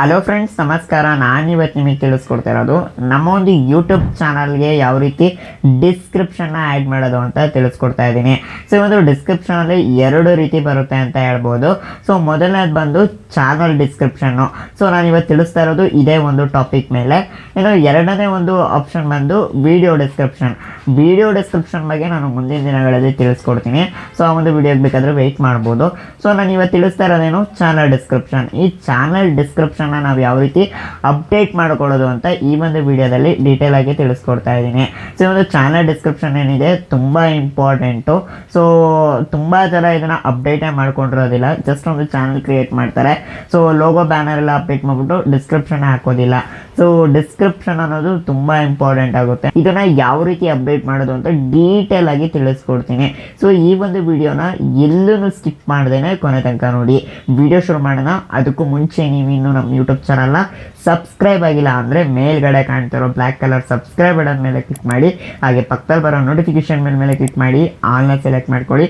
Hello friends ನಮಸ್ಕಾರ. ನಾನು ಇವತ್ತು ನಿಮಗೆ ತಿಳಿಸ್ಕೊಡ್ತಾ ಇರೋದು ನಮ್ಮ ಒಂದು ಯೂಟ್ಯೂಬ್ ಚಾನಲ್ಗೆ ಯಾವ ರೀತಿ ಡಿಸ್ಕ್ರಿಪ್ಷನ್ನ ಆ್ಯಡ್ ಮಾಡೋದು ಅಂತ ತಿಳಿಸ್ಕೊಡ್ತಾ ಇದ್ದೀನಿ. ಸೊ ಒಂದು ಡಿಸ್ಕ್ರಿಪ್ಷನಲ್ಲಿ ಎರಡು ರೀತಿ ಬರುತ್ತೆ ಅಂತ ಹೇಳ್ಬೋದು. ಸೊ ಮೊದಲನೇದು ಬಂದು ಚಾನಲ್ ಡಿಸ್ಕ್ರಿಪ್ಷನ್ನು ಸೊ ನಾನು ಇವತ್ತು ತಿಳಿಸ್ತಾ ಇರೋದು ಇದೇ ಒಂದು ಟಾಪಿಕ್ ಮೇಲೆ. ಇನ್ನು ಎರಡನೇ ಒಂದು ಆಪ್ಷನ್ ಬಂದು ವಿಡಿಯೋ ಡಿಸ್ಕ್ರಿಪ್ಷನ್ ವಿಡಿಯೋ ಡಿಸ್ಕ್ರಿಪ್ಷನ್ ಬಗ್ಗೆ ನಾನು ಮುಂದಿನ ದಿನಗಳಲ್ಲಿ ತಿಳಿಸ್ಕೊಡ್ತೀನಿ. ಸೊ ಆ ಒಂದು ವಿಡಿಯೋಗೆ ಬೇಕಾದರೆ ವೆಯ್ಟ್ ಮಾಡ್ಬೋದು. ಸೊ ನಾನು ಇವತ್ತು ತಿಳಿಸ್ತಾ ಇರೋದೇನು? ಚಾನಲ್ ಡಿಸ್ಕ್ರಿಪ್ಷನ್ ಈ ಚಾನಲ್ ಡಿಸ್ಕ್ರಿಪ್ಷನ್ನ ನಾವು ಯಾವ ರೀತಿ ಅಪ್ಡೇಟ್ ಮಾಡ್ಕೊಳ್ಳೋದು ಅಂತ ಈ ಒಂದು ವಿಡಿಯೋದಲ್ಲಿ ಡೀಟೇಲ್ ಆಗಿ ತಿಳಿಸ್ಕೊಡ್ತಾ ಇದ್ದೀನಿ. ಸೊ ಒಂದು ಚಾನಲ್ ಡಿಸ್ಕ್ರಿಪ್ಷನ್ ಏನಿದೆ ತುಂಬ ಇಂಪಾರ್ಟೆಂಟು ಸೊ ತುಂಬ ಜನ ಇದನ್ನು ಅಪ್ಡೇಟೇ ಮಾಡ್ಕೊಂಡಿರೋದಿಲ್ಲ. ಜಸ್ಟ್ ಒಂದು ಚಾನಲ್ ಕ್ರಿಯೇಟ್ ಮಾಡ್ತಾರೆ. ಸೊ ಲೋಗೋ ಬ್ಯಾನರ್ ಎಲ್ಲ ಅಪ್ಡೇಟ್ ಮಾಡಿಬಿಟ್ಟು ಡಿಸ್ಕ್ರಿಪ್ಷನ್ ಹಾಕೋದಿಲ್ಲ. ಸೊ ಡಿಸ್ಕ್ರಿಪ್ಷನ್ ಅನ್ನೋದು ತುಂಬ ಇಂಪಾರ್ಟೆಂಟ್ ಆಗುತ್ತೆ. ಇದನ್ನ ಯಾವ ರೀತಿ ಅಪ್ಡೇಟ್ ಮಾಡೋದು ಅಂತ ಡೀಟೇಲ್ ಆಗಿ ತಿಳಿಸ್ಕೊಡ್ತೀನಿ. ಸೊ ಈ ಒಂದು ವಿಡಿಯೋನ ಎಲ್ಲೂ ಸ್ಕಿಪ್ ಮಾಡ್ದೇನೆ ಕೊನೆ ತನಕ ನೋಡಿ. ವಿಡಿಯೋ ಶುರು ಮಾಡೋಣ. ಅದಕ್ಕೂ ಮುಂಚೆ ನೀವು ಇನ್ನು ನಮ್ಮ ಯೂಟ್ಯೂಬ್ ಚಾನಲ್ನ ಸಬ್ಸ್ಕ್ರೈಬ್ ಆಗಿಲ್ಲ ಅಂದರೆ ಮೇಲ್ಗಡೆ ಕಾಣ್ತಿರೋ ಬ್ಲ್ಯಾಕ್ ಕಲರ್ ಸಬ್ಸ್ಕ್ರೈಬ್ ಬಟನ್ ಮೇಲೆ ಕ್ಲಿಕ್ ಮಾಡಿ, ಹಾಗೆ ಪಕ್ಕದಲ್ಲಿ ಬರೋ ನೋಟಿಫಿಕೇಶನ್ ಮೇಲೆ ಮೇಲೆ ಕ್ಲಿಕ್ ಮಾಡಿ ಆಲ್ನ ಸೆಲೆಕ್ಟ್ ಮಾಡ್ಕೊಳ್ಳಿ.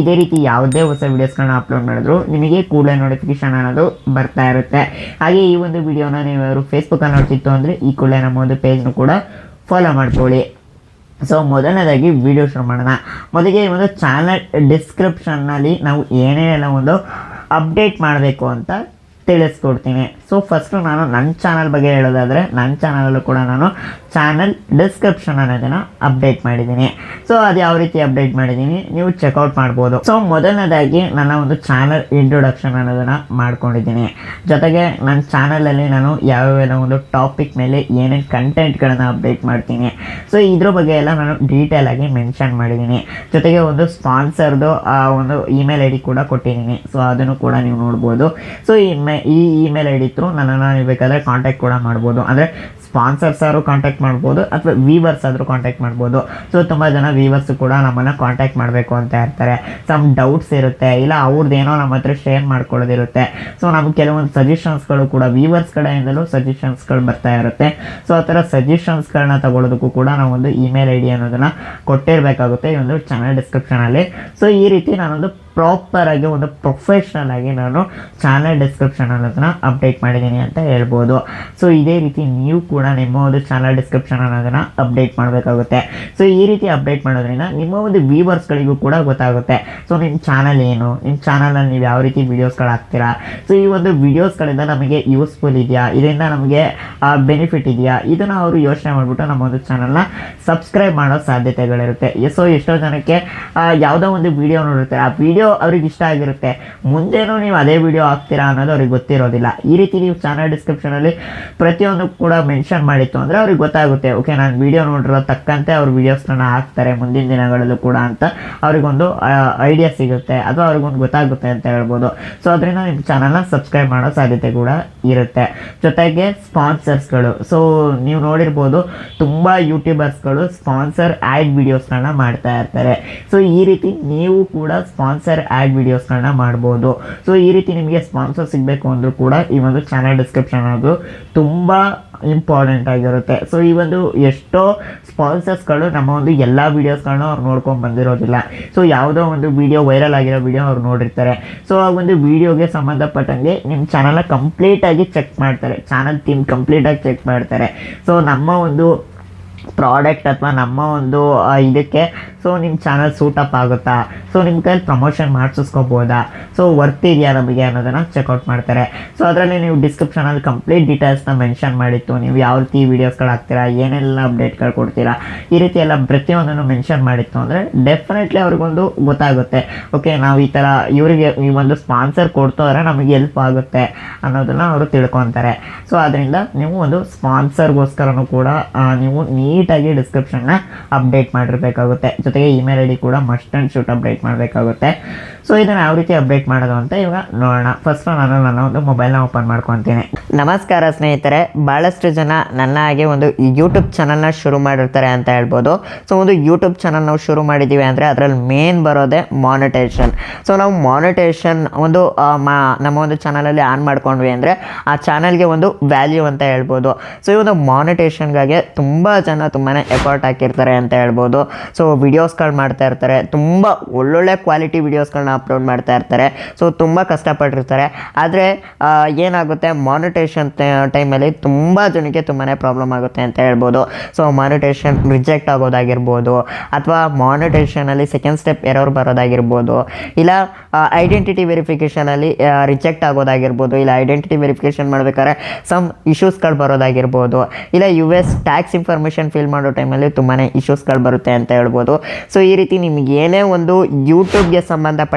ಇದೇ ರೀತಿ ಯಾವುದೇ ಹೊಸ ವೀಡಿಯೋಸ್ಗಳನ್ನ ಅಪ್ಲೋಡ್ ಮಾಡಿದ್ರು, ನಿಮಗೆ ಕೂಡಲೇ ನೋಟಿಫಿಕೇಶನ್ ಅನ್ನೋದು ಬರ್ತಾ ಇರುತ್ತೆ. ಹಾಗೆ ಈ ಒಂದು ವಿಡಿಯೋನ ನೀವು ಯಾರು ಫೇಸ್ಬುಕ್ಕಲ್ಲಿ ನೋಡ್ತಿತ್ತು ಅಂದರೆ ಈ ಕೂಡಲೇ ನಮ್ಮ ಒಂದು ಪೇಜ್ನು ಕೂಡ ಫಾಲೋ ಮಾಡ್ಕೊಳ್ಳಿ. ಸೊ ಮೊದಲನೇದಾಗಿ ವಿಡಿಯೋ ಶುರು ಮಾಡೋಣ. ಮೊದಲಿಗೆ ಈ ಒಂದು ಚಾನಲ್ ಡಿಸ್ಕ್ರಿಪ್ಷನ್ನಲ್ಲಿ ನಾವು ಏನೇನೆಲ್ಲ ಒಂದು ಅಪ್ಡೇಟ್ ಮಾಡಬೇಕು ಅಂತ ತಿಳಿಸ್ಕೊಡ್ತೀನಿ. ಸೊ ಫಸ್ಟು ನಾನು ನನ್ನ ಚಾನಲ್ ಬಗ್ಗೆ ಹೇಳೋದಾದರೆ ನನ್ನ ಚಾನಲಲ್ಲೂ ಕೂಡ ನಾನು ಚಾನಲ್ ಡಿಸ್ಕ್ರಿಪ್ಷನ್ ಅನ್ನೋದನ್ನು ಅಪ್ಡೇಟ್ ಮಾಡಿದ್ದೀನಿ. ಸೊ ಅದು ಯಾವ ರೀತಿ ಅಪ್ಡೇಟ್ ಮಾಡಿದ್ದೀನಿ ನೀವು ಚೆಕ್ಔಟ್ ಮಾಡ್ಬೋದು. ಸೊ ಮೊದಲನೇದಾಗಿ ನನ್ನ ಒಂದು ಚಾನಲ್ ಇಂಟ್ರೊಡಕ್ಷನ್ ಅನ್ನೋದನ್ನು ಮಾಡ್ಕೊಂಡಿದ್ದೀನಿ. ಜೊತೆಗೆ ನನ್ನ ಚಾನಲಲ್ಲಿ ನಾನು ಯಾವ್ಯಾವ ಒಂದು ಟಾಪಿಕ್ ಮೇಲೆ ಏನೇನು ಕಂಟೆಂಟ್ಗಳನ್ನು ಅಪ್ಡೇಟ್ ಮಾಡ್ತೀನಿ. ಸೊ ಇದ್ರ ಬಗ್ಗೆ ಎಲ್ಲ ನಾನು ಡೀಟೇಲ್ ಆಗಿ ಮೆನ್ಷನ್ ಮಾಡಿದ್ದೀನಿ. ಜೊತೆಗೆ ಒಂದು ಸ್ಪಾನ್ಸರ್ದು ಆ ಒಂದು ಇಮೇಲ್ ಐ ಡಿ ಕೂಡ ಕೊಟ್ಟಿದ್ದೀನಿ. ಸೊ ಅದನ್ನು ಕೂಡ ನೀವು ನೋಡ್ಬೋದು. ಸೊ ಈ ಈ ಇಮೇಲ್ ಐ ಡಿ ಥ್ರೂ ನನ್ನನ್ನು ನೀವು ಬೇಕಾದರೆ ಕಾಂಟ್ಯಾಕ್ಟ್ ಕೂಡ ಮಾಡ್ಬೋದು. ಅಂದರೆ ಸ್ಪಾನ್ಸರ್ಸ್ ಅವರು ಕಾಂಟ್ಯಾಕ್ಟ್ ಮಾಡ್ಬೋದು ಅಥವಾ ವೀವರ್ಸ್ ಆದರೂ ಕಾಂಟ್ಯಾಕ್ಟ್ ಮಾಡ್ಬೋದು. ಸೊ ತುಂಬ ಜನ ವೀವರ್ಸ್ ಕೂಡ ನಮ್ಮನ್ನು ಕಾಂಟ್ಯಾಕ್ಟ್ ಮಾಡಬೇಕು ಅಂತ ಇರ್ತಾರೆ ಸಮ್ ಡೌಟ್ಸ್ ಇರುತ್ತೆ, ಇಲ್ಲ ಅವ್ರದ್ದೇನೋ ನಮ್ಮ ಹತ್ರ ಶೇರ್ ಮಾಡ್ಕೊಳ್ಳೋದಿರುತ್ತೆ. ಸೊ ನಮ್ಗೆ ಕೆಲವೊಂದು ಸಜೆಷನ್ಸ್ಗಳು ಕೂಡ ವೀವರ್ಸ್ ಕಡೆಯಿಂದಲೂ ಸಜೆಷನ್ಸ್ಗಳು ಬರ್ತಾ ಇರುತ್ತೆ. ಸೊ ಆ ಥರ ಸಜೆಷನ್ಸ್ಗಳನ್ನ ತಗೊಳ್ಳೋದಕ್ಕೂ ಕೂಡ ನಾವೊಂದು ಇಮೇಲ್ ಐ ಡಿ ಅನ್ನೋದನ್ನು ಕೊಟ್ಟಿರಬೇಕಾಗುತ್ತೆ ಈ ಒಂದು ಚಾನಲ್ ಡಿಸ್ಕ್ರಿಪ್ಷನಲ್ಲಿ ಸೊ ಈ ರೀತಿ ನಾನೊಂದು ಪ್ರಾಪರ್ ಆಗಿ ಒಂದು ಪ್ರೊಫೆಷ್ನಲ್ ಆಗಿ ನಾನು ಚಾನಲ್ ಡಿಸ್ಕ್ರಿಪ್ಷನ್ ಅನ್ನೋದನ್ನ ಅಪ್ಡೇಟ್ ಮಾಡಿದ್ದೀನಿ ಅಂತ ಹೇಳ್ಬೋದು. ಸೊ ಇದೇ ರೀತಿ ನೀವು ಕೂಡ ನಿಮ್ಮ ಒಂದು ಚಾನಲ್ ಡಿಸ್ಕ್ರಿಪ್ಷನ್ ಅನ್ನೋದನ್ನ ಅಪ್ಡೇಟ್ ಮಾಡಬೇಕಾಗುತ್ತೆ. ಸೊ ಈ ರೀತಿ ಅಪ್ಡೇಟ್ ಮಾಡೋದ್ರಿಂದ ನಿಮ್ಮ ಒಂದು ವ್ಯೂವರ್ಸ್ಗಳಿಗೂ ಕೂಡ ಗೊತ್ತಾಗುತ್ತೆ. ಸೊ ನಿಮ್ಮ ಚಾನಲ್ ಏನು? ನಿಮ್ಮ ಚಾನಲಲ್ಲಿ ನೀವು ಯಾವ ರೀತಿ ವೀಡಿಯೋಸ್ಗಳು ಹಾಕ್ತೀರಾ? ಸೊ ಈ ಒಂದು ವೀಡಿಯೋಸ್ಗಳಿಂದ ನಮಗೆ ಯೂಸ್ಫುಲ್ ಇದೆಯಾ? ಇದರಿಂದ ನಮಗೆ ಬೆನಿಫಿಟ್ ಇದೆಯಾ? ಇದನ್ನು ಅವರು ಯೋಚನೆ ಮಾಡಿಬಿಟ್ಟು ನಮ್ಮ ಒಂದು ಚಾನಲ್ನ ಸಬ್ಸ್ಕ್ರೈಬ್ ಮಾಡೋ ಸಾಧ್ಯತೆಗಳಿರುತ್ತೆ. ಸೊ ಎಷ್ಟೋ ಜನಕ್ಕೆ ಯಾವುದೋ ಒಂದು ವೀಡಿಯೋ ನೋಡಿರ್ತಾರೆ. ಆ ವಿಡಿಯೋ ಅವ್ರಿಗೆ ಇಷ್ಟ ಆಗಿರುತ್ತೆ. ಮುಂದೇನೂ ನೀವು ಅದೇ ವಿಡಿಯೋ ಹಾಕ್ತೀರಾ ಅನ್ನೋದು ಅವ್ರಿಗೆ ಗೊತ್ತಿರೋದಿಲ್ಲ. ಈ ರೀತಿ ನೀವು ಚಾನಲ್ ಡಿಸ್ಕ್ರಿಪ್ಷನಲ್ಲಿ ಪ್ರತಿಯೊಂದು ಕೂಡ ಮೆನ್ಷನ್ ಮಾಡಿತ್ತು ಅಂದರೆ ಅವ್ರಿಗೆ ಗೊತ್ತಾಗುತ್ತೆ. ಓಕೆ ನಾನು ವಿಡಿಯೋ ನೋಡಿರೋ ತಕ್ಕಂತೆ ಅವ್ರ ವಿಡಿಯೋಸ್ನ ಹಾಕ್ತಾರೆ ಮುಂದಿನ ದಿನಗಳಲ್ಲೂ ಕೂಡ ಅಂತ ಅವ್ರಿಗೊಂದು ಐಡಿಯಾ ಸಿಗುತ್ತೆ ಅಥವಾ ಅವ್ರಿಗೊಂದು ಗೊತ್ತಾಗುತ್ತೆ ಅಂತ ಹೇಳ್ಬೋದು. ಸೊ ಅದರಿಂದ ನಿಮ್ಮ ಚಾನಲ್ನ ಸಬ್ಸ್ಕ್ರೈಬ್ ಮಾಡೋ ಸಾಧ್ಯತೆ ಕೂಡ ಇರುತ್ತೆ. ಜೊತೆಗೆ ಸ್ಪಾನ್ಸರ್ಸ್ಗಳು ಸೊ ನೀವು ನೋಡಿರ್ಬೋದು ತುಂಬ ಯೂಟ್ಯೂಬರ್ಸ್ಗಳು ಸ್ಪಾನ್ಸರ್ ಆ್ಯಡ್ ವಿಡಿಯೋಸ್ಗಳನ್ನ ಮಾಡ್ತಾ ಇರ್ತಾರೆ. ಸೊ ಈ ರೀತಿ ನೀವು ಕೂಡ ಸ್ಪಾನ್ಸರ್ ಆ್ಯಡ್ ವೀಡಿಯೋಸ್ಗಳನ್ನ ಮಾಡ್ಬೋದು. ಸೊ ಈ ರೀತಿ ನಿಮಗೆ ಸ್ಪಾನ್ಸರ್ ಸಿಗಬೇಕು ಅಂದರೂ ಕೂಡ ಈ ಒಂದು ಚಾನಲ್ ಡಿಸ್ಕ್ರಿಪ್ಷನ್ ಅನ್ನೋದು ತುಂಬ ಇಂಪಾರ್ಟೆಂಟ್ ಆಗಿರುತ್ತೆ. ಸೊ ಈ ಒಂದು ಎಷ್ಟೋ ಸ್ಪಾನ್ಸರ್ಸ್ಗಳು ನಮ್ಮ ಒಂದು ಎಲ್ಲ ವೀಡಿಯೋಸ್ಗಳನ್ನ ಅವ್ರು ನೋಡ್ಕೊಂಡು ಬಂದಿರೋದಿಲ್ಲ. ಸೊ ಯಾವುದೋ ಒಂದು ವಿಡಿಯೋ ವೈರಲ್ ಆಗಿರೋ ವೀಡಿಯೋ ಅವ್ರು ನೋಡಿರ್ತಾರೆ. ಸೊ ಆ ಒಂದು ವಿಡಿಯೋಗೆ ಸಂಬಂಧಪಟ್ಟಂಗೆ ನಿಮ್ಮ ಚಾನಲ್ನ ಕಂಪ್ಲೀಟಾಗಿ ಚೆಕ್ ಮಾಡ್ತಾರೆ. ಚಾನಲ್ ಥೀಮ್ ಕಂಪ್ಲೀಟಾಗಿ ಚೆಕ್ ಮಾಡ್ತಾರೆ. ಸೊ ನಮ್ಮ ಒಂದು ಪ್ರಾಡಕ್ಟ್ ಅಥವಾ ನಮ್ಮ ಒಂದು ಇದಕ್ಕೆ ಸೊ ನಿಮ್ಮ ಚಾನಲ್ ಸೂಟಪ್ ಆಗುತ್ತಾ? ಸೊ ನಿಮ್ಮ ಕೈಲಿ ಪ್ರಮೋಷನ್ ಮಾಡಿಸ್ಕೋಬೋದಾ ಸೊ ವರ್ತ್ ಇದೆಯಾ ನಮಗೆ ಅನ್ನೋದನ್ನು ಚೆಕ್ಔಟ್ ಮಾಡ್ತಾರೆ. ಸೊ ಅದರಲ್ಲಿ ನೀವು ಡಿಸ್ಕ್ರಿಪ್ಷನಲ್ಲಿ ಕಂಪ್ಲೀಟ್ ಡೀಟೇಲ್ಸ್ನ ಮೆನ್ಷನ್ ಮಾಡಿತ್ತು. ನೀವು ಯಾವ ರೀತಿ ವೀಡಿಯೋಸ್ಗಳು ಹಾಕ್ತೀರಾ? ಏನೆಲ್ಲ ಅಪ್ಡೇಟ್ಗಳು ಕೊಡ್ತೀರಾ? ಈ ರೀತಿ ಎಲ್ಲ ಪ್ರತಿಯೊಂದನ್ನು ಮೆನ್ಷನ್ ಮಾಡಿತ್ತು ಅಂದರೆ ಡೆಫಿನೆಟ್ಲಿ ಅವ್ರಿಗೊಂದು ಗೊತ್ತಾಗುತ್ತೆ. ಓಕೆ ನಾವು ಈ ಥರ ಇವರಿಗೆ ಈ ಒಂದು ಸ್ಪಾನ್ಸರ್ ಕೊಡ್ತೋದ್ರೆ ನಮಗೆ ಹೆಲ್ಪ್ ಆಗುತ್ತೆ ಅನ್ನೋದನ್ನು ಅವರು ತಿಳ್ಕೊತಾರೆ. ಸೊ ಅದರಿಂದ ನೀವು ಒಂದು ಸ್ಪಾನ್ಸರ್ಗೋಸ್ಕರನೂ ಕೂಡ ನೀವು ನೀಟಾಗಿ ಡಿಸ್ಕ್ರಿಪ್ಷನ್ನ ಅಪ್ಡೇಟ್ ಮಾಡಿರಬೇಕಾಗುತ್ತೆ. ಜೊತೆಗೆ ಇಮೇಲ್ ಐ ಡಿ ಕೂಡ ಮಸ್ಟ್ ಆ್ಯಂಡ್ ಶೂಟ್ ಅಪ್ಡೇಟ್ ಮಾಡಬೇಕಾಗುತ್ತೆ. ಸೊ ಇದನ್ನು ಯಾವ ರೀತಿ ಅಪ್ಡೇಟ್ ಮಾಡೋದು ಅಂತ ಇವಾಗ ನೋಡೋಣ. ಫಸ್ಟ್ ನಾನು ನನ್ನ ಒಂದು ಮೊಬೈಲ್ನ ಓಪನ್ ಮಾಡ್ಕೊತೀನಿ. ನಮಸ್ಕಾರ ಸ್ನೇಹಿತರೆ. ಭಾಳಷ್ಟು ಜನ ನನ್ನ ಹಾಗೆ ಒಂದು ಯೂಟ್ಯೂಬ್ ಚಾನಲ್ನ ಶುರು ಮಾಡಿರ್ತಾರೆ ಅಂತ ಹೇಳ್ಬೋದು. ಸೊ ಒಂದು ಯೂಟ್ಯೂಬ್ ಚಾನಲ್ ನಾವು ಶುರು ಮಾಡಿದ್ದೀವಿ ಅಂದರೆ ಅದರಲ್ಲಿ ಮೇನ್ ಬರೋದೇ ಮಾನಿಟೇಷನ್ ಸೊ ನಾವು ಮಾನಿಟೇಷನ್ ಒಂದು ಮಾ, ನಮ್ಮ ಒಂದು ಚಾನಲಲ್ಲಿ ಆನ್ ಮಾಡ್ಕೊಂಡ್ವಿ ಅಂದರೆ ಆ ಚಾನಲ್ಗೆ ಒಂದು ವ್ಯಾಲ್ಯೂ ಅಂತ ಹೇಳ್ಬೋದು. ಸೊ ಈ ಒಂದು ಮಾನಿಟೇಷನ್ಗಾಗಿ ತುಂಬ ಜನ ತುಂಬಾ ಎಫರ್ಟ್ ಹಾಕಿರ್ತಾರೆ ಅಂತ ಹೇಳ್ಬೋದು. ಸೊ ವಿಡಿಯೋಸ್ಗಳು ಮಾಡ್ತಾ ಇರ್ತಾರೆ. ತುಂಬ ಒಳ್ಳೊಳ್ಳೆ ಕ್ವಾಲಿಟಿ ವಿಡಿಯೋಸ್ಗಳನ್ನ ಅಪ್ಲೋಡ್ ಮಾಡ್ತಾ ಇರ್ತಾರೆ. ಸೊ ತುಂಬ ಕಷ್ಟಪಟ್ಟಿರ್ತಾರೆ. ಆದರೆ ಏನಾಗುತ್ತೆ? ಮಾನಿಟೇಷನ್ ಟೈಮಲ್ಲಿ ತುಂಬ ಜನಕ್ಕೆ ತುಂಬಾ ಪ್ರಾಬ್ಲಮ್ ಆಗುತ್ತೆ ಅಂತ ಹೇಳ್ಬೋದು. ಸೊ ಮಾನಿಟೇಷನ್ ರಿಜೆಕ್ಟ್ ಆಗೋದಾಗಿರ್ಬೋದು, ಅಥವಾ ಮಾನಿಟೇಷನಲ್ಲಿ ಸೆಕೆಂಡ್ ಸ್ಟೆಪ್ ಎರರ್ ಬರೋದಾಗಿರ್ಬೋದು, ಇಲ್ಲ ಐಡೆಂಟಿಟಿ ವೆರಿಫಿಕೇಷನಲ್ಲಿ ರಿಜೆಕ್ಟ್ ಆಗೋದಾಗಿರ್ಬೋದು, ಇಲ್ಲ ಐಡೆಂಟಿಟಿ ವೆರಿಫಿಕೇಷನ್ ಮಾಡಬೇಕಾದ್ರೆ ಸಮ್ ಇಶ್ಯೂಸ್ಗಳು ಬರೋದಾಗಿರ್ಬೋದು, ಇಲ್ಲ U S tax information fill ಮಾಡೋ ಟೈಮಲ್ಲಿ ತುಂಬಾ ಇಶ್ಯೂಸ್ಗಳು ಬರುತ್ತೆ ಅಂತ ಹೇಳ್ಬೋದು. ಸೊ ಈ ರೀತಿ ನಿಮಗೆ ಏನೇ ಒಂದು ಯೂಟ್ಯೂಬ್ಗೆ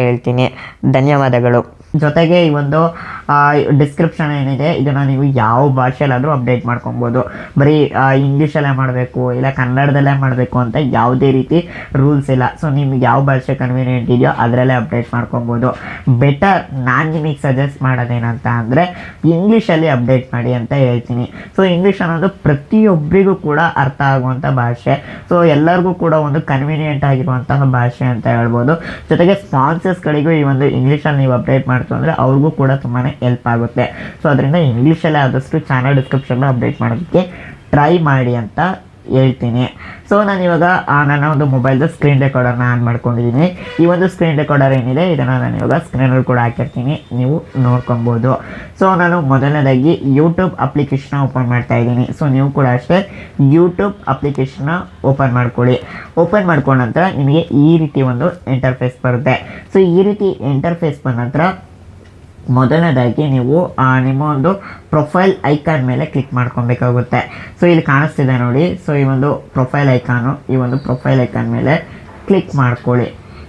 ಹೇಳ್ತೀನಿ. ಧನ್ಯವಾದಗಳು. ಜೊತೆಗೆ ಈ ಒಂದು ಡಿಸ್ಕ್ರಿಪ್ಷನ್ ಏನಿದೆ, ಇದನ್ನು ನೀವು ಯಾವ ಭಾಷೆಯಲ್ಲಾದರೂ ಅಪ್ಡೇಟ್ ಮಾಡ್ಕೊಬೋದು. ಬರೀ ಇಂಗ್ಲೀಷಲ್ಲೇ ಮಾಡಬೇಕು, ಇಲ್ಲ ಕನ್ನಡದಲ್ಲೇ ಮಾಡಬೇಕು ಅಂತ ಯಾವುದೇ ರೀತಿ ರೂಲ್ಸ್ ಇಲ್ಲ. ಸೊ ನಿಮ್ಗೆ ಯಾವ ಭಾಷೆ ಕನ್ವೀನಿಯೆಂಟ್ ಇದೆಯೋ ಅದರಲ್ಲೇ ಅಪ್ಡೇಟ್ ಮಾಡ್ಕೊಬೋದು. ಬೆಟರ್ ನಾನು ನಿಮಗೆ ಸಜೆಸ್ಟ್ ಮಾಡೋದೇನಂತ ಅಂದರೆ ಇಂಗ್ಲೀಷಲ್ಲಿ ಅಪ್ಡೇಟ್ ಮಾಡಿ ಅಂತ ಹೇಳ್ತೀನಿ. ಸೊ ಇಂಗ್ಲೀಷ್ ಅನ್ನೋದು ಪ್ರತಿಯೊಬ್ಬರಿಗೂ ಕೂಡ ಅರ್ಥ ಆಗುವಂಥ ಭಾಷೆ. ಸೊ ಎಲ್ಲರಿಗೂ ಕೂಡ ಒಂದು ಕನ್ವೀನಿಯೆಂಟ್ ಆಗಿರುವಂತಹ ಭಾಷೆ ಅಂತ ಹೇಳ್ಬೋದು. ಜೊತೆಗೆ ಸ್ಪಾನ್ಸರ್ಸ್ಗಳಿಗೂ ಈ ಒಂದು ಇಂಗ್ಲೀಷಲ್ಲಿ ನೀವು ಅಪ್ಡೇಟ್ ಮಾಡ್ತು ಅಂದರೆ ಅವ್ರಿಗೂ ಕೂಡ ತುಂಬಾ ಹೆಲ್ಪ್ ಆಗುತ್ತೆ. ಸೊ ಅದರಿಂದ ಇಂಗ್ಲೀಷಲ್ಲೇ ಆದಷ್ಟು ಚಾನಲ್ ಡಿಸ್ಕ್ರಿಪ್ಷನ್ನ ಅಪ್ಡೇಟ್ ಮಾಡೋದಕ್ಕೆ ಟ್ರೈ ಮಾಡಿ ಅಂತ ಹೇಳ್ತೀನಿ. ಸೊ ನಾನು ಇವಾಗ ನನ್ನ ಒಂದು ಮೊಬೈಲ್ದು ಸ್ಕ್ರೀನ್ ರೆಕಾರ್ಡರ್ನ ಆನ್ ಮಾಡ್ಕೊಂಡಿದ್ದೀನಿ ಈ ಒಂದು ಸ್ಕ್ರೀನ್ ರೆಕಾರ್ಡರ್ ಏನಿದೆ, ಇದನ್ನು ನಾನು ಇವಾಗ ಸ್ಕ್ರೀನಲ್ಲಿ ಕೂಡ ಹಾಕಿರ್ತೀನಿ. ನೀವು ನೋಡ್ಕೊಬೋದು. ಸೊ ನಾನು ಮೊದಲನೇದಾಗಿ ಯೂಟ್ಯೂಬ್ ಅಪ್ಲಿಕೇಶನ್ನ ಓಪನ್ ಮಾಡ್ತಾ ಇದ್ದೀನಿ. ಸೊ ನೀವು ಕೂಡ ಅಷ್ಟೇ ಯೂಟ್ಯೂಬ್ ಅಪ್ಲಿಕೇಶನ್ನ ಓಪನ್ ಮಾಡ್ಕೊಳ್ಳಿ. ಓಪನ್ ಮಾಡ್ಕೊಂಡ ನಂತರ ನಿಮಗೆ ಈ ರೀತಿ ಒಂದು ಇಂಟರ್ಫೇಸ್ ಬರುತ್ತೆ. ಸೊ ಈ ರೀತಿ ಇಂಟರ್ಫೇಸ್ ಬಂದ ನಂತರ ಮೊದಲನೇದಾಗಿ ನೀವು ನಿಮ್ಮ ಒಂದು ಪ್ರೊಫೈಲ್ ಐಕಾನ್ ಮೇಲೆ ಕ್ಲಿಕ್ ಮಾಡ್ಕೊಬೇಕಾಗುತ್ತೆ. ಸೊ, ಇಲ್ಲಿ ಕಾಣಿಸ್ತಿದೆ ನೋಡಿ. ಸೊ, ಈ ಒಂದು ಪ್ರೊಫೈಲ್ ಐಕಾನು ಈ ಒಂದು ಪ್ರೊಫೈಲ್ ಐಕಾನ್ ಮೇಲೆ ಕ್ಲಿಕ್ ಮಾಡ್ಕೊಳ್ಳಿ.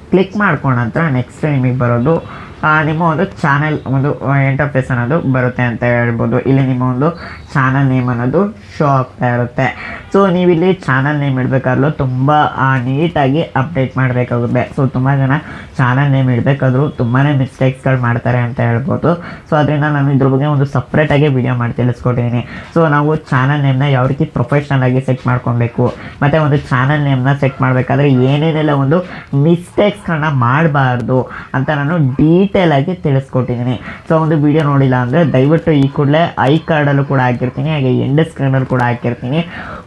ಕ್ಲಿಕ್ ಮಾಡ್ಕೊಂಡ ನಂತರ ನೆಕ್ಸ್ಟ್ ನಿಮಗೆ ಬರೋದು ನಿಮ್ಮ ಒಂದು ಚಾನಲ್ ಒಂದು ಇಂಟರ್ಫೇಸ್ ಅನ್ನೋದು ಬರುತ್ತೆ ಅಂತ ಹೇಳ್ಬೋದು. ಇಲ್ಲಿ ನಿಮ್ಮ ಒಂದು ಚಾನಲ್ ನೇಮ್ ಅನ್ನೋದು ಶೋ ಆಗ್ತಾ ಇರುತ್ತೆ. ಸೊ ನೀವಿಲ್ಲಿ ಚಾನಲ್ ನೇಮ್ ಇಡಬೇಕಾದ್ರೂ ತುಂಬ ನೀಟಾಗಿ ಅಪ್ಡೇಟ್ ಮಾಡಬೇಕಾಗುತ್ತೆ. ಸೊ ತುಂಬ ಜನ ಚಾನಲ್ ನೇಮ್ ಇಡಬೇಕಾದ್ರೂ ತುಂಬಾ ಮಿಸ್ಟೇಕ್ಸ್ಗಳು ಮಾಡ್ತಾರೆ ಅಂತ ಹೇಳ್ಬೋದು. ಸೊ ಅದರಿಂದ ನಾನು ಇದ್ರ ಬಗ್ಗೆ ಒಂದು ಸಪ್ರೇಟಾಗಿ ವಿಡಿಯೋ ಮಾಡಿ ತಿಳಿಸ್ಕೊಟ್ಟಿದ್ದೀನಿ ಸೊ ನಾವು ಚಾನಲ್ ನೇಮ್ನ ಯಾವ ರೀತಿ ಪ್ರೊಫೆಷ್ನಲ್ ಆಗಿ ಸೆಟ್ ಮಾಡ್ಕೊಬೇಕು, ಮತ್ತು ಒಂದು ಚಾನಲ್ ನೇಮ್ನ ಸೆಟ್ ಮಾಡಬೇಕಾದ್ರೆ ಏನೇನೆಲ್ಲ ಒಂದು ಮಿಸ್ಟೇಕ್ಸ್ಗಳನ್ನ ಮಾಡಬಾರ್ದು ಅಂತ ನಾನು ಡೀಟೇಲ್ ಆಗಿ ತಿಳಿಸ್ಕೊಟ್ಟಿದ್ದೀನಿ. ಸೊ ಒಂದು ವಿಡಿಯೋ ನೋಡಿಲ್ಲ ಅಂದರೆ ದಯವಿಟ್ಟು ಈ ಕೂಡಲೇ ಐ ಕಾರ್ಡಲ್ಲೂ ಕೂಡ ಹಾಕಿರ್ತೀನಿ, ಹಾಗೆ ಎಂಡ್ ಸ್ಕ್ರೀನಲ್ಲಿ ಕೂಡ ಹಾಕಿರ್ತೀನಿ.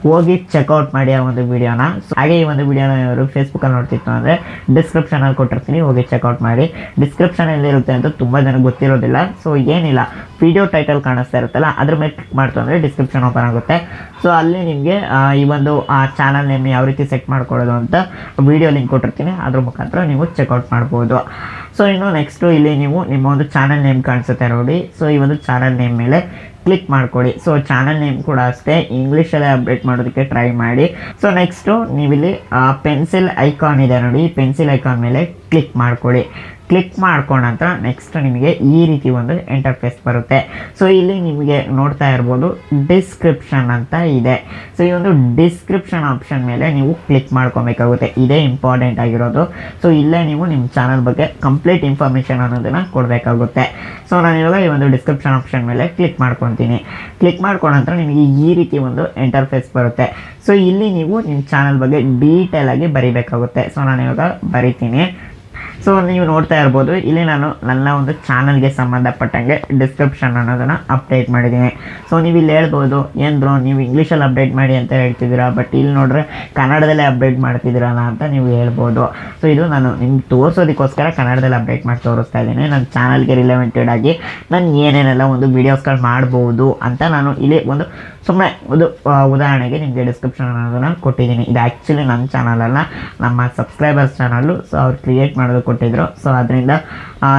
ಹೋಗಿ ಚೆಕ್ಔಟ್ ಮಾಡಿ ಆ ಒಂದು ವಿಡಿಯೋನ ಹಾಗೆ ಈ ಒಂದು ವಿಡಿಯೋನ ಇವರು ಫೇಸ್ಬುಕ್ಕಲ್ಲಿ ನೋಡ್ತಿತ್ತು ಅಂದರೆ ಡಿಸ್ಕ್ರಿಪ್ಷನಲ್ಲಿ ಕೊಟ್ಟಿರ್ತೀನಿ, ಹೋಗಿ ಚೆಕ್ಔಟ್ ಮಾಡಿ. ಡಿಸ್ಕ್ರಿಪ್ಷನ್ ಎಲ್ಲಿರುತ್ತೆ ಅಂತ ತುಂಬ ಜನಕ್ಕೆ ಗೊತ್ತಿರೋದಿಲ್ಲ. ಸೊ ಏನಿಲ್ಲ. ವಿಡಿಯೋ ಟೈಟಲ್ ಕಾಣಿಸ್ತಾ ಇರುತ್ತಲ್ಲ, ಅದ್ರ ಮೇಲೆ ಕ್ಲಿಕ್ ಮಾಡ್ತು ಅಂದರೆ ಡಿಸ್ಕ್ರಿಪ್ಷನ್ ಓಪನ್ ಆಗುತ್ತೆ. ಸೊ ಅಲ್ಲಿ ನಿಮಗೆ ಈ ಒಂದು, ಆ ಚಾನಲ್ ನೇಮ್ ಯಾವ ರೀತಿ ಸೆಟ್ ಮಾಡ್ಕೊಳ್ಳೋದು ಅಂತ ವಿಡಿಯೋ ಲಿಂಕ್ ಕೊಟ್ಟಿರ್ತೀನಿ. ಅದ್ರ ಮುಖಾಂತರ ನೀವು ಚೆಕ್ಔಟ್ ಮಾಡ್ಬೋದು. ಸೊ ಇನ್ನು ನೆಕ್ಸ್ಟು ಇಲ್ಲಿ ನೀವು ನಿಮ್ಮ ಒಂದು ಚಾನಲ್ ನೇಮ್ ಕಾಣಿಸುತ್ತೆ ನೋಡಿ. ಸೊ ಈ ಒಂದು ಚಾನಲ್ ನೇಮ್ ಮೇಲೆ ಕ್ಲಿಕ್ ಮಾಡ್ಕೊಳ್ಳಿ. ಸೊ ಚಾನಲ್ ನೇಮ್ ಕೂಡ ಅಷ್ಟೇ. ಇಂಗ್ಲೀಷಲ್ಲೇ ಅಪ್ಡೇಟ್ ಮಾಡೋದಕ್ಕೆ ಟ್ರೈ ಮಾಡಿ. ಸೊ ನೆಕ್ಸ್ಟು ನೀವಿಲ್ಲಿ ಪೆನ್ಸಿಲ್ ಐಕಾನ್ ಇದೆ ನೋಡಿ. ಪೆನ್ಸಿಲ್ ಐಕಾನ್ ಮೇಲೆ ಕ್ಲಿಕ್ ಮಾಡ್ಕೊಳ್ಳಿ. ಕ್ಲಿಕ್ ಮಾಡ್ಕೊಂಡ ನಂತರ ನೆಕ್ಸ್ಟ್ ನಿಮಗೆ ಈ ರೀತಿ ಒಂದು ಇಂಟರ್ಫೇಸ್ ಬರುತ್ತೆ. ಸೊ ಇಲ್ಲಿ ನಿಮಗೆ ನೋಡ್ತಾ ಇರ್ಬೋದು ಡಿಸ್ಕ್ರಿಪ್ಷನ್ ಅಂತ ಇದೆ. ಸೊ ಈ ಒಂದು ಡಿಸ್ಕ್ರಿಪ್ಷನ್ ಆಪ್ಷನ್ ಮೇಲೆ ನೀವು ಕ್ಲಿಕ್ ಮಾಡ್ಕೊಬೇಕಾಗುತ್ತೆ. ಇದೇ ಇಂಪಾರ್ಟೆಂಟ್ ಆಗಿರೋದು. ಸೊ ಇಲ್ಲೇ ನೀವು ನಿಮ್ಮ ಚಾನಲ್ ಬಗ್ಗೆ ಕಂಪ್ಲೀಟ್ ಇನ್ಫಾರ್ಮೇಷನ್ ಅನ್ನೋದನ್ನು ಕೊಡಬೇಕಾಗುತ್ತೆ. ಸೊ ನಾನು ಇವಾಗ ಈ ಒಂದು ಡಿಸ್ಕ್ರಿಪ್ಷನ್ ಆಪ್ಷನ್ ಮೇಲೆ ಕ್ಲಿಕ್ ಮಾಡ್ಕೊತೀನಿ. ಕ್ಲಿಕ್ ಮಾಡ್ಕೊಂಡ ನಂತರ ನಿಮಗೆ ಈ ರೀತಿ ಒಂದು ಇಂಟರ್ಫೇಸ್ ಬರುತ್ತೆ. ಸೊ ಇಲ್ಲಿ ನೀವು ನಿಮ್ಮ ಚಾನಲ್ ಬಗ್ಗೆ ಡೀಟೇಲ್ ಆಗಿ ಬರಿಬೇಕಾಗುತ್ತೆ. ಸೊ ನಾನು ಇವಾಗ ಬರಿತೀನಿ. ಸೊ ನೀವು ನೋಡ್ತಾ ಇರ್ಬೋದು, ಇಲ್ಲಿ ನಾನು ನನ್ನ ಒಂದು ಚಾನಲ್ಗೆ ಸಂಬಂಧಪಟ್ಟಂಗೆ ಡಿಸ್ಕ್ರಿಪ್ಷನ್ ಅನ್ನೋದನ್ನು ಅಪ್ಡೇಟ್ ಮಾಡಿದ್ದೀನಿ. ಸೊ ನೀವು ಇಲ್ಲಿ ಹೇಳ್ಬೋದು ಏನಂದ್ರು ನೀವು ಇಂಗ್ಲೀಷಲ್ಲಿ ಅಪ್ಡೇಟ್ ಮಾಡಿ ಅಂತ ಹೇಳ್ತಿದ್ದೀರಾ? ಬಟ್ ಇಲ್ಲಿ ನೋಡ್ರೆ, ಕನ್ನಡದಲ್ಲೇ ಅಪ್ಡೇಟ್ ಮಾಡ್ತಿದ್ದೀರಲ್ಲ ಅಂತ ನೀವು ಹೇಳ್ಬೋದು. ಸೊ ಇದು ನಾನು ನಿಮ್ಗೆ ತೋರಿಸೋದಕ್ಕೋಸ್ಕರ ಕನ್ನಡದಲ್ಲಿ ಅಪ್ಡೇಟ್ ಮಾಡಿ ತೋರಿಸ್ತಾ ಇದ್ದೀನಿ. ನನ್ನ ಚಾನಲ್ಗೆ ರಿಲೆವೆಂಟೆಡ್ ಆಗಿ ನಾನು ಏನೇನೆಲ್ಲ ಒಂದು ವೀಡಿಯೋಸ್ಗಳು ಮಾಡ್ಬೋದು ಅಂತ ನಾನು ಇಲ್ಲಿ ಒಂದು ಸುಮ್ಮನೆ ಒಂದು ಉದಾಹರಣೆಗೆ ನಿಮಗೆ ಡಿಸ್ಕ್ರಿಪ್ಷನ್ ಅನ್ನೋದನ್ನು ಕೊಟ್ಟಿದ್ದೀನಿ. ಇದು ಆ್ಯಕ್ಚುಲಿ ನನ್ನ ಚಾನಲ್ ಅಲ್ಲ, ನಮ್ಮ ಸಬ್ಸ್ಕ್ರೈಬರ್ಸ್ ಚಾನಲ್ಲು ಸೊ ಅವ್ರು ಕ್ರಿಯೇಟ್ ಮಾಡೋದು ಕೊಟ್ಟಿದ್ದರು ಸೊ ಅದರಿಂದ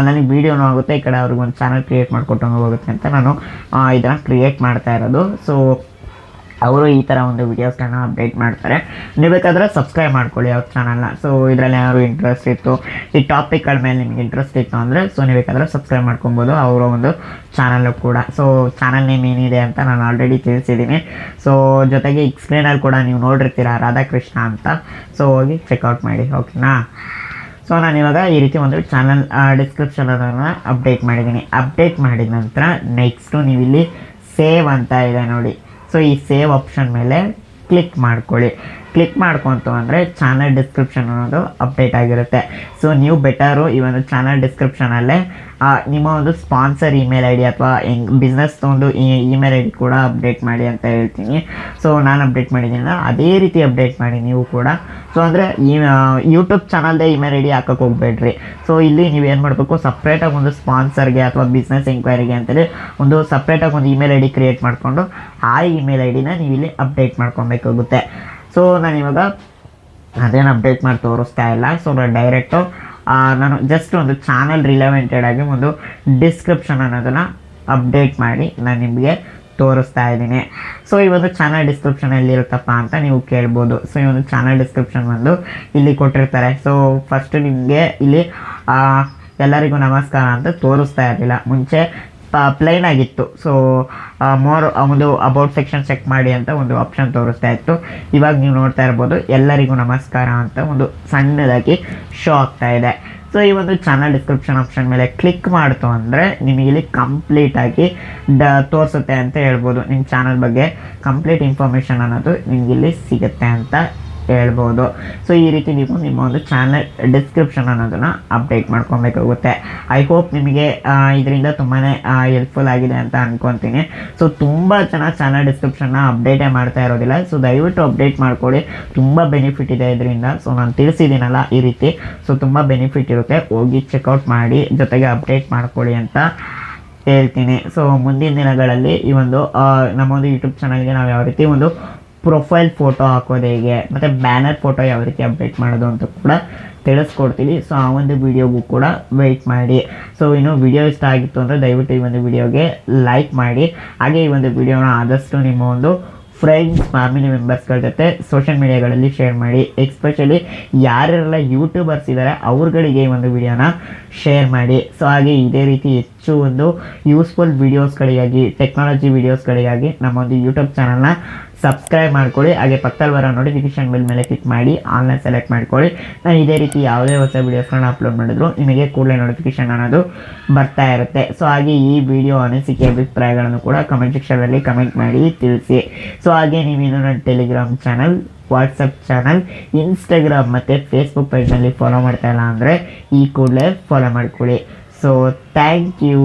ನನಗೆ ವೀಡಿಯೋನೂ ಆಗುತ್ತೆ, ಈ ಕಡೆ ಅವ್ರಿಗೆ ಒಂದು ಚಾನಲ್ ಕ್ರಿಯೇಟ್ ಮಾಡಿಕೊಟ್ಟಂಗೆ ಹೋಗುತ್ತೆ ಅಂತ ನಾನು ಇದನ್ನು ಕ್ರಿಯೇಟ್ ಮಾಡ್ತಾ ಇರೋದು. ಸೊ ಅವರು ಈ ಥರ ಒಂದು ವೀಡಿಯೋಸ್ಗಳನ್ನ ಅಪ್ಡೇಟ್ ಮಾಡ್ತಾರೆ. ನೀವು ಬೇಕಾದರೆ ಸಬ್ಸ್ಕ್ರೈಬ್ ಮಾಡ್ಕೊಳ್ಳಿ ಅವ್ರ ಚಾನಲ್ನ ಸೊ ಇದರಲ್ಲಿ ಏನಾದ್ರು ಇಂಟ್ರೆಸ್ಟ್ ಇತ್ತು, ಈ ಟಾಪಿಕ್ಗಳ ಮೇಲೆ ನಿಮ್ಗೆ ಇಂಟ್ರೆಸ್ಟ್ ಇತ್ತು ಅಂದರೆ ಸೊ ನೀವು ಬೇಕಾದರೆ ಸಬ್ಸ್ಕ್ರೈಬ್ ಮಾಡ್ಕೊಬೋದು ಅವರ ಒಂದು ಚಾನಲ್ಲು ಕೂಡ. ಸೊ ಚಾನಲ್ ನೇಮ್ ಏನಿದೆ ಅಂತ ನಾನು ಆಲ್ರೆಡಿ ತಿಳಿಸಿದ್ದೀನಿ ಸೊ ಜೊತೆಗೆ ಎಕ್ಸ್ಪ್ಲೇನಲ್ಲಿ ಕೂಡ ನೀವು ನೋಡಿರ್ತೀರ ರಾಧಾಕೃಷ್ಣ ಅಂತ. ಸೊ ಹೋಗಿ ಚೆಕ್ಔಟ್ ಮಾಡಿ ಓಕೆನಾ ಸೊ ನಾನು ಇವಾಗ ಈ ರೀತಿ ಒಂದು ಚಾನಲ್ ಡಿಸ್ಕ್ರಿಪ್ಷನ್ ಅದನ್ನು ಅಪ್ಡೇಟ್ ಮಾಡಿದ್ದೀನಿ ಅಪ್ಡೇಟ್ ಮಾಡಿದ ನಂತರ ನೆಕ್ಸ್ಟು ನೀವು ಇಲ್ಲಿ ಸೇವ್ ಅಂತ ಇದೆ ನೋಡಿ. ಸೊ ಈ ಸೇವ್ ಆಪ್ಷನ್ ಮೇಲೆ ಕ್ಲಿಕ್ ಮಾಡ್ಕೊಳ್ಳಿ. ಕ್ಲಿಕ್ ಮಾಡ್ಕೊಂತು ಅಂದರೆ ಚಾನಲ್ ಡಿಸ್ಕ್ರಿಪ್ಷನ್ ಅನ್ನೋದು ಅಪ್ಡೇಟ್ ಆಗಿರುತ್ತೆ. ಸೊ ನೀವು ಬೆಟರು ಈ ಒಂದು ಚಾನಲ್ ಡಿಸ್ಕ್ರಿಪ್ಷನಲ್ಲೇ ನಿಮ್ಮ ಒಂದು ಸ್ಪಾನ್ಸರ್ ಇಮೇಲ್ ಐ ಡಿ ಅಥವಾ ಹೆಂಗ್ ಬಿಸ್ನೆಸ್ ಒಂದು ಇಮೇಲ್ ಐ ಡಿ ಕೂಡ ಅಪ್ಡೇಟ್ ಮಾಡಿ ಅಂತ ಹೇಳ್ತೀನಿ. ಸೊ ನಾನು ಅಪ್ಡೇಟ್ ಮಾಡಿದ್ದೀನಿ ಅದೇ ರೀತಿ ಅಪ್ಡೇಟ್ ಮಾಡಿ ನೀವು ಕೂಡ. ಸೊ ಅಂದರೆ ಈ ಯೂಟ್ಯೂಬ್ ಚಾನಲ್ದೇ ಇಮೇಲ್ ಐ ಡಿ ಹಾಕಕ್ಕೆ ಹೋಗ್ಬೇಡ್ರಿ. ಸೊ ಇಲ್ಲಿ ನೀವು ಏನು ಮಾಡಬೇಕು ಸಪ್ರೇಟಾಗಿ ಒಂದು ಸ್ಪಾನ್ಸರ್ಗೆ ಅಥವಾ ಬಿಸ್ನೆಸ್ ಎಂಕ್ವೈರಿಗೆ ಅಂತೇಳಿ ಒಂದು ಸಪ್ರೇಟಾಗಿ ಒಂದು ಇಮೇಲ್ ಐ ಡಿ ಕ್ರಿಯೇಟ್ ಮಾಡಿಕೊಂಡು, ಆ ಇಮೇಲ್ ಐ ಡಿನ ನೀವು ಇಲ್ಲಿ ಅಪ್ಡೇಟ್ ಮಾಡ್ಕೊಬೇಕಾಗುತ್ತೆ. ಸೊ ನಾನು ಇವಾಗ ಅದೇನು ಅಪ್ಡೇಟ್ ಮಾಡಿ ತೋರಿಸ್ತಾ ಇಲ್ಲ. ಸೊ ನಾನು ಡೈರೆಕ್ಟು ನಾನು ಜಸ್ಟ್ ಒಂದು ಚಾನಲ್ ರಿಲೆವೆಂಟೆಡ್ ಆಗಿ ಒಂದು ಡಿಸ್ಕ್ರಿಪ್ಷನ್ ಅನ್ನೋದನ್ನು ಅಪ್ಡೇಟ್ ಮಾಡಿ ನಾನು ನಿಮಗೆ ತೋರಿಸ್ತಾ ಇದ್ದೀನಿ. ಸೊ ಈ ಒಂದು ಚಾನಲ್ ಡಿಸ್ಕ್ರಿಪ್ಷನ್ ಎಲ್ಲಿರುತ್ತಪ್ಪ ಅಂತ ನೀವು ಕೇಳ್ಬೋದು. ಸೊ ಈ ಒಂದು ಚಾನಲ್ ಡಿಸ್ಕ್ರಿಪ್ಷನ್ ಬಂದು ಇಲ್ಲಿ ಕೊಟ್ಟಿರ್ತಾರೆ. ಸೊ ಫಸ್ಟ್ ನಿಮಗೆ ಇಲ್ಲಿ ಎಲ್ಲರಿಗೂ ನಮಸ್ಕಾರ ಅಂತ ತೋರಿಸ್ತಾ ಇರಲಿಲ್ಲ. ಮುಂಚೆ ಪ್ಲೈನ್ ಆಗಿತ್ತು. ಸೊ ಮೋರ್ ಒಂದು ಅಬೌಟ್ ಸೆಕ್ಷನ್ ಚೆಕ್ ಮಾಡಿ ಅಂತ ಒಂದು ಆಪ್ಷನ್ ತೋರಿಸ್ತಾ ಇತ್ತು. ಇವಾಗ ನೀವು ನೋಡ್ತಾ ಇರ್ಬೋದು, ಎಲ್ಲರಿಗೂ ನಮಸ್ಕಾರ ಅಂತ ಒಂದು ಸಣ್ಣದಾಗಿ ಶೋ ಆಗ್ತಾ ಇದೆ. ಸೊ ಈ ಒಂದು ಚಾನಲ್ ಡಿಸ್ಕ್ರಿಪ್ಷನ್ ಆಪ್ಷನ್ ಮೇಲೆ ಕ್ಲಿಕ್ ಮಾಡ್ತು ಅಂದರೆ ನಿಮಗೆ ಇಲ್ಲಿ ಕಂಪ್ಲೀಟಾಗಿ ಡ ತೋರಿಸುತ್ತೆ ಅಂತ ಹೇಳ್ಬೋದು. ನಿಮ್ಮ ಚಾನಲ್ ಬಗ್ಗೆ ಕಂಪ್ಲೀಟ್ ಇನ್ಫಾರ್ಮೇಷನ್ ಅನ್ನೋದು ನಿಮಗಿಲ್ಲಿ ಸಿಗುತ್ತೆ ಅಂತ ಹೇಳ್ಬೋದು. ಸೊ ಈ ರೀತಿ ನೀವು ನಿಮ್ಮ ಒಂದು ಚಾನಲ್ ಡಿಸ್ಕ್ರಿಪ್ಷನ್ ಅನ್ನೋದನ್ನು ಅಪ್ಡೇಟ್ ಮಾಡ್ಕೊಬೇಕಾಗುತ್ತೆ. ಐ ಹೋಪ್ ನಿಮಗೆ ಇದರಿಂದ ತುಂಬಾ ಹೆಲ್ಪ್ಫುಲ್ ಆಗಿದೆ ಅಂತ ಅಂದ್ಕೊತೀನಿ ಸೊ ತುಂಬ ಜನ ಚಾನಲ್ ಡಿಸ್ಕ್ರಿಪ್ಷನ್ನ ಅಪ್ಡೇಟೇ ಮಾಡ್ತಾ ಇರೋದಿಲ್ಲ. ಸೊ ದಯವಿಟ್ಟು ಅಪ್ಡೇಟ್ ಮಾಡ್ಕೊಳ್ಳಿ. ತುಂಬ ಬೆನಿಫಿಟ್ ಇದೆ ಇದರಿಂದ. ಸೊ ನಾನು ತಿಳಿಸಿದ್ದೀನಲ್ಲ ಈ ರೀತಿ. ಸೊ ತುಂಬ ಬೆನಿಫಿಟ್ ಇರುತ್ತೆ. ಹೋಗಿ ಚೆಕ್ಔಟ್ ಮಾಡಿ, ಜೊತೆಗೆ ಅಪ್ಡೇಟ್ ಮಾಡ್ಕೊಳ್ಳಿ ಅಂತ ಹೇಳ್ತೀನಿ. ಸೊ ಮುಂದಿನ ದಿನಗಳಲ್ಲಿ ಈ ಒಂದು ನಮ್ಮ ಒಂದು ಯೂಟ್ಯೂಬ್ ಚಾನಲ್ಗೆ ನಾವು ಯಾವ ರೀತಿ ಒಂದು ಪ್ರೊಫೈಲ್ ಫೋಟೋ ಹಾಕೋದು ಹೇಗೆ, ಮತ್ತು ಬ್ಯಾನರ್ ಫೋಟೋ ಯಾವ ರೀತಿ ಅಪ್ಡೇಟ್ ಮಾಡೋದು ಅಂತ ಕೂಡ ತಿಳಿಸ್ಕೊಡ್ತೀನಿ. ಸೊ ಆ ಒಂದು ವಿಡಿಯೋಗೂ ಕೂಡ ವೆಯ್ಟ್ ಮಾಡಿ. ಸೊ ಇನ್ನು ವಿಡಿಯೋ ಇಷ್ಟ ಆಗಿತ್ತು ಅಂದರೆ ದಯವಿಟ್ಟು ಈ ಒಂದು ವಿಡಿಯೋಗೆ ಲೈಕ್ ಮಾಡಿ. ಹಾಗೆ ಈ ಒಂದು ವಿಡಿಯೋನ ಆದಷ್ಟು ನಿಮ್ಮ ಒಂದು ಫ್ರೆಂಡ್ಸ್ ಫ್ಯಾಮಿಲಿ ಮೆಂಬರ್ಸ್ಗಳ ಜೊತೆ ಸೋಷಿಯಲ್ ಮೀಡಿಯಾಗಳಲ್ಲಿ ಶೇರ್ ಮಾಡಿ. ಎಕ್ಸ್ಪೆಷಲಿ ಯಾರೆಲ್ಲ ಯೂಟ್ಯೂಬರ್ಸ್ ಇದ್ದಾರೆ ಅವ್ರುಗಳಿಗೆ ಈ ಒಂದು ವಿಡಿಯೋನ ಶೇರ್ ಮಾಡಿ. ಸೊ ಹಾಗೆ ಇದೇ ರೀತಿ ಹೆಚ್ಚು ಒಂದು ಯೂಸ್ಫುಲ್ ವೀಡಿಯೋಸ್ಗಳಿಗಾಗಿ ಟೆಕ್ನಾಲಜಿ ವೀಡಿಯೋಸ್ಗಳಿಗಾಗಿ ನಮ್ಮ ಒಂದು ಯೂಟ್ಯೂಬ್ ಚಾನಲ್ನ ಸಬ್ಸ್ಕ್ರೈಬ್ ಮಾಡ್ಕೊಳ್ಳಿ. ಹಾಗೆ ಪಕ್ಕದಲ್ಲಿ ಬರೋ ನೋಟಿಫಿಕೇಶನ್ ಬಿಲ್ ಮೇಲೆ ಕ್ಲಿಕ್ ಮಾಡಿ ಆನ್ಲೈನ್ ಸೆಲೆಕ್ಟ್ ಮಾಡ್ಕೊಳ್ಳಿ. ನಾನು ಇದೇ ರೀತಿ ಯಾವುದೇ ಹೊಸ ವೀಡಿಯೋಸ್ಗಳನ್ನ ಅಪ್ಲೋಡ್ ಮಾಡಿದ್ರು, ನಿಮಗೆ ಕೂಡಲೇ ನೋಟಿಫಿಕೇಷನ್ ಅನ್ನೋದು ಬರ್ತಾ ಇರುತ್ತೆ. ಸೊ ಹಾಗೆ ಈ ವಿಡಿಯೋ ಅನಿಸಿಕೆ ಅಭಿಪ್ರಾಯಗಳನ್ನು ಕೂಡ ಕಮೆಂಟ್ ಸೆಕ್ಷನಲ್ಲಿ ಕಮೆಂಟ್ ಮಾಡಿ ತಿಳಿಸಿ. ಸೊ ಹಾಗೆ ನೀವೇನು ನನ್ನ Telegram channel WhatsApp channel Instagram ಮತ್ತು ಫೇಸ್ಬುಕ್ ಪೇಜ್ನಲ್ಲಿ ಫಾಲೋ ಮಾಡ್ತಾ ಇಲ್ಲ ಅಂದರೆ ಈ ಕೂಡಲೇ ಫಾಲೋ ಮಾಡ್ಕೊಳ್ಳಿ. So thank you